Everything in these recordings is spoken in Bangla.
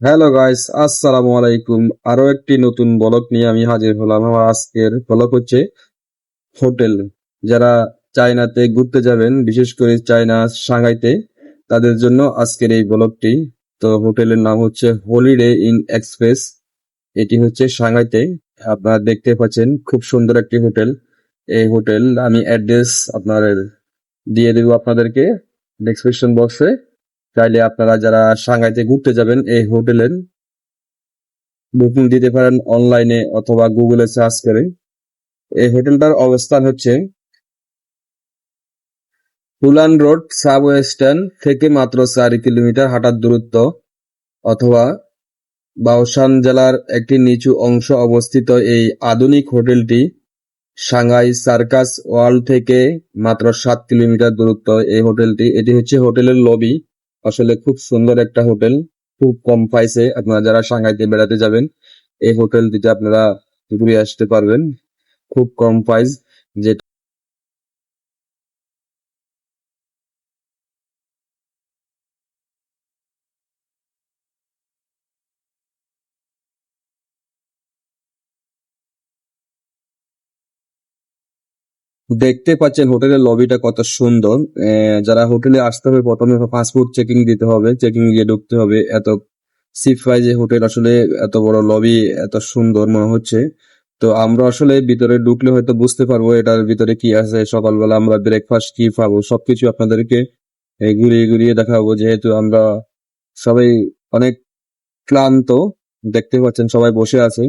হ্যালো গাইস আসসালামু আলাইকুম আরও একটি নতুন ব্লগ নিয়ে আমি হাজির হলাম আমার আজকের ব্লগ হচ্ছে হোটেল। যারা চায়নাতে ঘুরতে যাবেন, বিশেষ করে চায়না, সাংহাইতে, তাদের জন্য আজকের এই ব্লগটি তো হোটেলের নাম হচ্ছে হলিডে ইন এক্সপ্রেস এটি হচ্ছে সাংহাইতে। আপনারা দেখতে পাচ্ছেন খুব সুন্দর একটি হোটেল। এই হোটেল, আমি অ্যাড্রেস আপনার দিয়ে দেবো আপনাদেরকে ডেসক্রিপশন বক্সে চাইলে আপনারা যারা সাংহাইতে ঘুরতে যাবেন এই হোটেলের বুকিং দিতে পারেন অনলাইনে অথবা গুগলে সার্চ করে। এই হোটেলটার অবস্থান হচ্ছে হুলান রোড, সাবওয়ে স্ট্যান্ড থেকে মাত্র চার কিলোমিটার হাঁটার দূরত্ব অথবা বাওসান জেলার একটি নিচু অংশ অবস্থিত এই আধুনিক হোটেলটি সাংহাই সার্কাস ওয়ার্ল্ড থেকে মাত্র সাত কিলোমিটার দূরত্ব এই হোটেলটি। এটি হচ্ছে হোটেলের লবি আসলে খুব সুন্দর একটা হোটেল। খুব কম প্রাইসে আপনারা যারা সাংহাইতে বেড়াতে যাবেন, এই হোটেল হোটেলটিতে আপনারা ঘুরে আসতে পারবেন। খুব কম প্রাইস যে দেখতে পাচ্ছেন হোটেলের লবিটা কত সুন্দর। যারা হোটেলে আসতে হবে, প্রথমে পাসপোর্ট চেকিং দিতে হবে চেকিং দিয়ে ঢুকতে হবে। এত সিপ প্রাইজে হোটেল আসলে এত বড় লবি, এত সুন্দর মনে হচ্ছে। তো আমরা আসলে ভিতরে ঢুকলে হয়তো বুঝতে পারব এটার ভিতরে কি আছে। সকালবেলা আমরা ব্রেকফাস্ট কি পাবো সবকিছু আপনাদেরকে ঘুরিয়ে ঘুরিয়ে দেখাবো। যেহেতু আমরা সবাই অনেক ক্লান্ত, দেখতে পাচ্ছেন সবাই বসে আছে।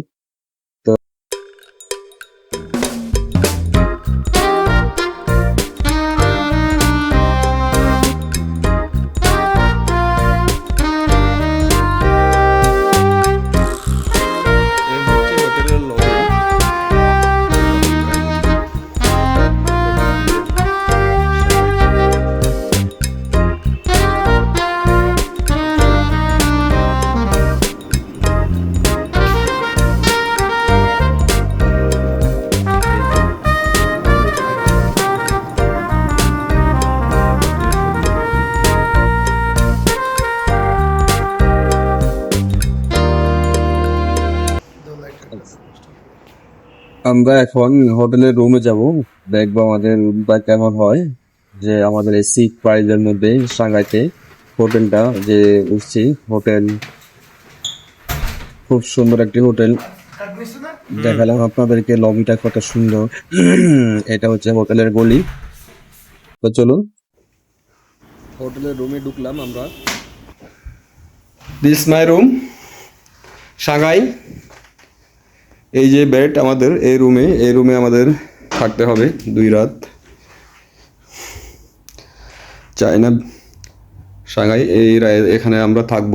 আমরা এখন হোটেলের রুমে যাব। দেখব আমাদের রুমটা কেমন হয় যে আমাদের এই সিট প্রাইজের মধ্যে সাংহাইতে হোটেলটা যে উঠছি, হোটেল। খুব সুন্দর একটি হোটেল। দেখালাম আপনাদেরকে লবিটা কত সুন্দর। এটা হচ্ছে হোটেলের গলি। তো চলুন। হোটেলের রুমে ঢুকলাম আমরা। দিস মাই রুম সাংহাই এই যে বেড আমাদের, এই রুমে এই রুমে আমাদের থাকতে হবে দুই রাত। চায়না, সাংহাই, এই এখানে আমরা থাকব।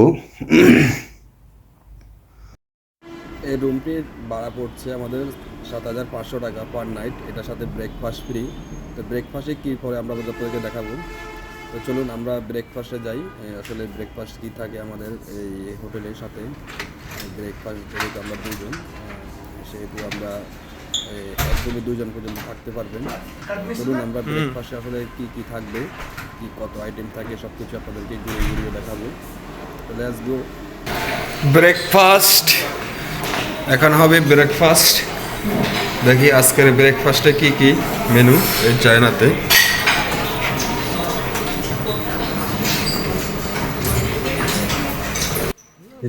এই রুমটির ভাড়া পড়ছে আমাদের সাত হাজার পাঁচশো টাকা পার নাইট এটার সাথে ব্রেকফাস্ট ফ্রি তো ব্রেকফাস্টে কী পরে আমরা আপনাদেরকে দেখাবো? তো চলুন আমরা ব্রেকফাস্টে যাই। আসলে ব্রেকফাস্ট কী থাকে আমাদের এই হোটেলের সাথে? ব্রেকফাস্ট যেহেতু আমরা দুজন সেহেতু আমরা একদমই দুজন পর্যন্ত থাকতে পারবেন। বলুন আমরা ব্রেকফাস্টে আসলে কী কী থাকবে কী কত আইটেম থাকে সব কিছু আপনাদেরকে ঘুরে ঘুরিয়ে দেখাবো। তো লেটস গো ব্রেকফাস্ট এখন হবে ব্রেকফাস্ট দেখি আজকের ব্রেকফাস্টে কি কি মেনু এই চায়নাতে।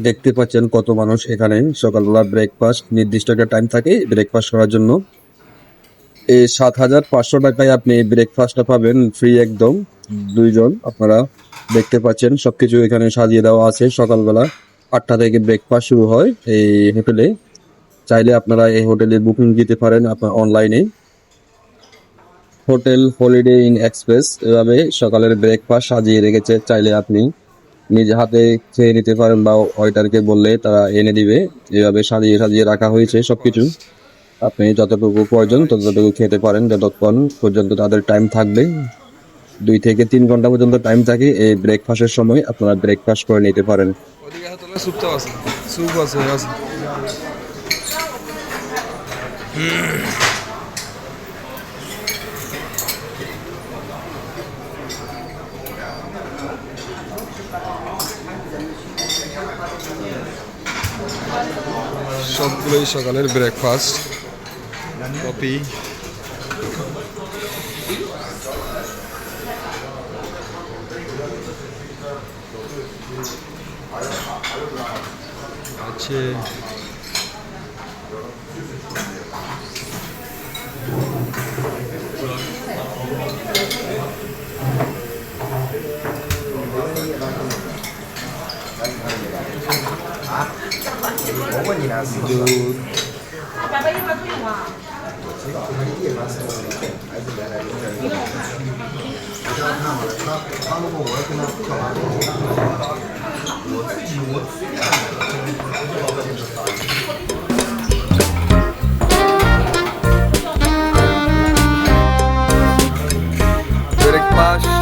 দেখতে পাচ্ছেন কত মানুষ এখানে। সকালবেলা ব্রেকফাস্ট নির্দিষ্ট একটা টাইম থাকে ব্রেকফাস্ট করার জন্য। এই সাত হাজার পাঁচশো টাকায় আপনি ব্রেকফাস্টটা পাবেন ফ্রি একদম। দুইজন আপনারা দেখতে পাচ্ছেন, সবকিছু এখানে সাজিয়ে দেওয়া আছে। সকালবেলা আটটা থেকে ব্রেকফাস্ট শুরু হয় এই হোটেলে চাইলে আপনারা এই হোটেলে বুকিং দিতে পারেন আপনার অনলাইনে হোটেল হলিডে ইন এক্সপ্রেস এভাবে সকালের ব্রেকফাস্ট সাজিয়ে রেখেছে। চাইলে আপনি নিজে হাতে খেয়ে নিতে পারেন বা ওয়েটারকে বললে তারা এনে দিবে। এভাবে সাজিয়ে সাজিয়ে রাখা হয়েছে সবকিছু। আপনি যতটুকু প্রয়োজন ততটুকু খেতে পারেন যতক্ষণ পর্যন্ত তাদের টাইম থাকবে। দুই থেকে তিন ঘণ্টা পর্যন্ত টাইম থাকে এই ব্রেকফাস্টের সময় আপনারা ব্রেকফাস্ট করে নিতে পারেন। আছে। আছে সবগুলোই সকালের ব্রেকফাস্ট কপি আছে। দুধ 白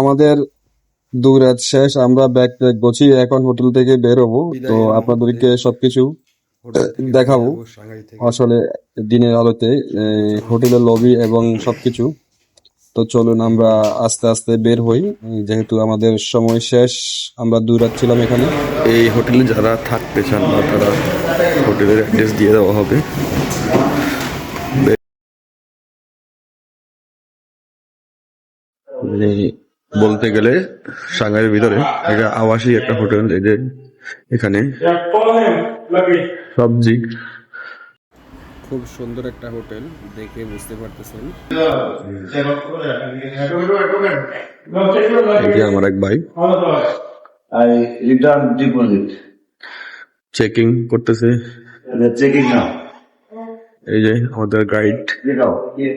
আমাদের দুরাত শেষ আমরা ব্যাগ ট্যাগ গুছিয়ে এখন হোটেল থেকে বের হব তো আপনাদেরকে সবকিছু দেখাবো। আসলে দিনের আলোতে হোটেলের লবি এবং সবকিছু। তো চলুন আমরা আস্তে আস্তে বের হই। যেহেতু আমাদের সময় শেষ আমরা দু রাত ছিলাম এখানে। এই হোটেলে যারা থাকতে চান না তারা হোটেলের অ্যাড্রেস দিয়ে দেওয়া হবে। এই বলতে গেলে সাঙ্গাইয়ের ভিতরে একটা আবাসিক একটা হোটেল এই যে এখানে. সবজি খুব সুন্দর একটা হোটেল দেখে বুঝতে পারতেছেন. আমার এক ভাই return deposit. চেকিং করতেছে checking now. এই যে আমাদের গাইড Get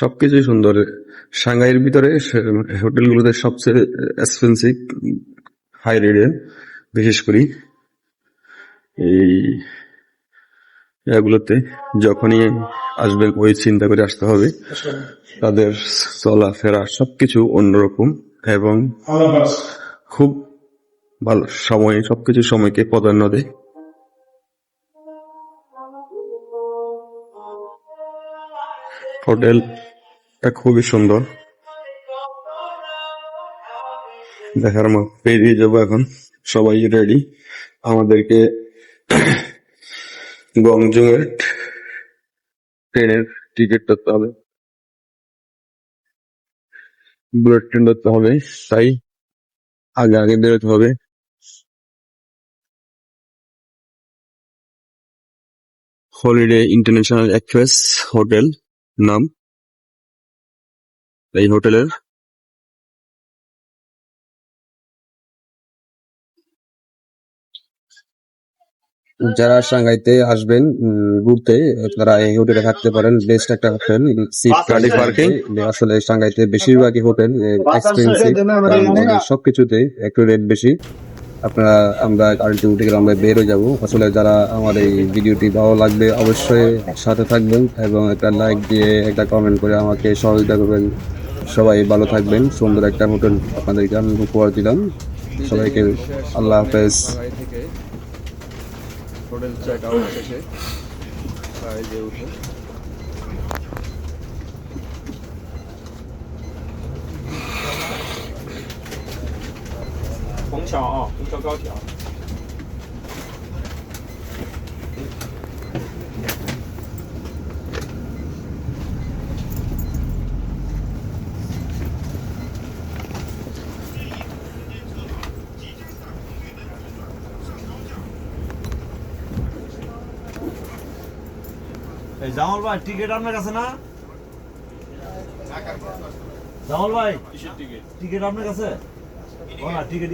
সবকিছুই সুন্দর। সাংহাইয়ের ভিতরে হোটেলগুলোতে সবচেয়ে এক্সপেন্সিভ হাই রেটের বিশেষ করে এই এগুলোতে যখনই আসবেন ওই চিন্তা করে আসতে হবে। তাদের চলাফেরা সবকিছু অন্যরকম এবং. খুব ভালো সময় সবকিছু সময়কে প্রাধান্য দেয়। হোটেলটা খুবই সুন্দর। দেখার মতো পেরিয়ে যাব এখন, সবাই রেডি আমাদেরকে গংজং এর ট্রেনের টিকিট করতে হবে। বুলেট ট্রেন ধরতে হবে, তাই আগে আগে বেরোতে হবে। হলিডে ইন্টারন্যাশনাল এক্সপ্রেস হোটেল নাম? এই হোটেলের? যারা সাংহাইতে আসবেন ঘুরতে তারা এই হোটেলে থাকতে পারেন। বেস্ট একটা হোটেল সিট গাড়ি parking? আসলে সাংহাইতে বেশিরভাগই হোটেল এক্সপেন্সিভ সবকিছুতে একটু রেট বেশি। আপনারা, আমরা গাড়িতে উঠে গেলে আমরা বের যাব। আসলে যারা আমার এই ভিডিওটি ভালো লাগবে অবশ্যই সাথে থাকবেন এবং একটা লাইক দিয়ে একটা কমেন্ট করে আমাকে সহযোগিতা করবেন। সবাই ভালো থাকবেন। সুন্দর একটা হোটেল আপনাদেরকে আমি উপহার দিলাম। সবাইকে আল্লাহ হাফেজ। হোটেল চেক আউট শেষে। এই জামাল ভাই টিকিট আপনার কাছে না? জামাল ভাই টিকিট আপনার কাছে? টিকিট